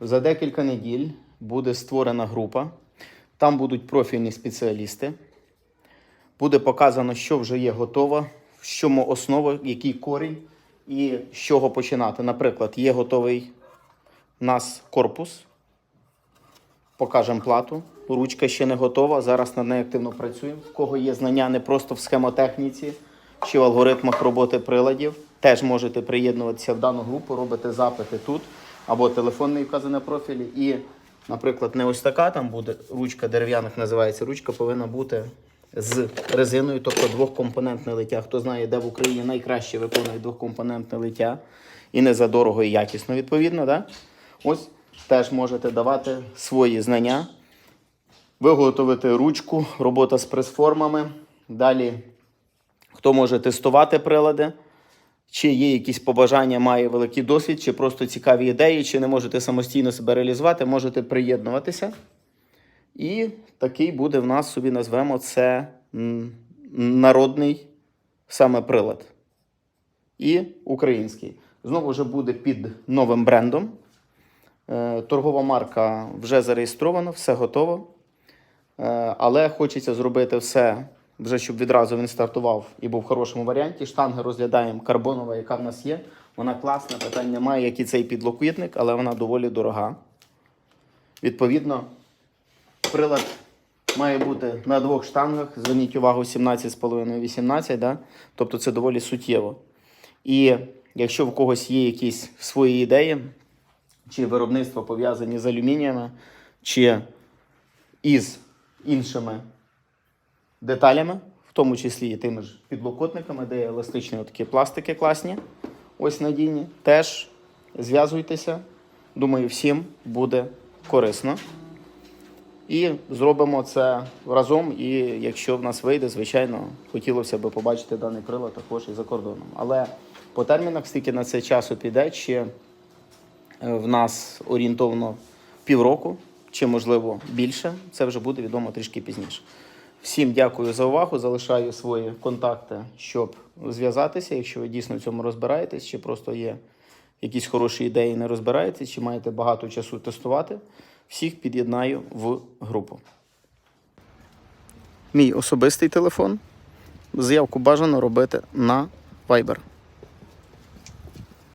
За декілька неділь буде створена група. Там будуть профільні спеціалісти. Буде показано, що вже є готово, в чому основа, який корінь і з чого починати. Наприклад, є готовий у нас корпус. Покажемо плату. Ручка ще не готова. Зараз над нею активно працюємо. В кого є знання не просто в схемотехніці чи в алгоритмах роботи приладів, теж можете приєднуватися в дану групу, робите запити тут або телефонний вказаний на профілі. І, наприклад, не ось така там буде ручка дерев'яних називається. Ручка повинна бути з резиною, тобто двохкомпонентне лиття. Хто знає, де в Україні найкраще виконує двохкомпонентне лиття і не за дорого і якісно, відповідно. Да? Ось теж можете давати свої знання, виготовити ручку, робота з прес-формами. Далі, хто може тестувати прилади, чи є якісь побажання, має великий досвід, чи просто цікаві ідеї, чи не можете самостійно себе реалізувати, можете приєднуватися. І такий буде в нас собі назвемо це народний саме прилад. І український. Знову ж буде під новим брендом. Е, Торгова марка вже зареєстрована, все готово. Е, Але хочеться зробити все, вже щоб відразу він стартував і був в хорошому варіанті. Штанги розглядаємо карбонова, яка в нас є. Вона класна, питань немає, як і цей підлокітник, але вона доволі дорога. Відповідно, прилад має бути на двох штангах. Зверніть увагу, 17,5-18, да? тобто це доволі суттєво. І якщо в когось є якісь свої ідеї, чи виробництво пов'язані з алюмініями, чи із іншими деталями, в тому числі і тими ж підлокотниками, де є еластичні такі пластики класні, ось надійні, теж зв'язуйтеся. Думаю, всім буде корисно. І зробимо це разом. І якщо в нас вийде, звичайно, хотілося б побачити даний прилад також і за кордоном. Але по термінах, скільки на це часу піде, чи е, в нас орієнтовно півроку, чи можливо більше, це вже буде відомо трішки пізніше. Всім дякую за увагу. Залишаю свої контакти, щоб зв'язатися, якщо ви дійсно в цьому розбираєтесь, чи просто є якісь хороші ідеї, не розбираєтесь, чи маєте багато часу тестувати. Всіх під'єднаю в групу. Мій особистий телефон. Заявку бажано робити на Viber.